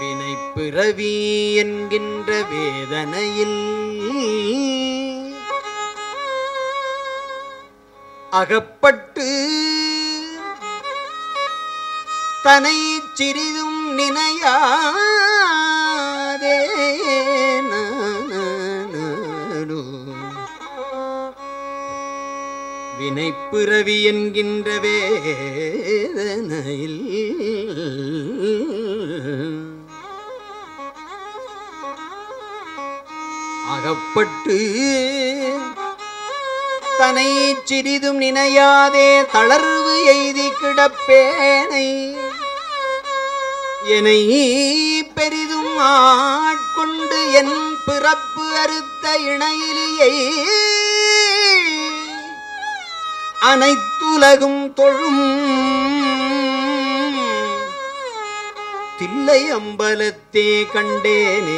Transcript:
வினை பிறவி என்கின்ற வேதனையில் அகப்பட்டு தனை சிறிதும் நினையா வினைப்பிறவி என்கின்ற வேதனையில் அகப்பட்டு தனை சிறிதும் நினையாதே தளர்வு எய்தி கிடப்பேனை. என்னை பெரிதும் ஆட்கொண்டு என் பிறப்பு அறுத்த இணையிலேயே அனைத்துலகும் தொழும். தில்லை அம்பலத்தே கண்டேனே.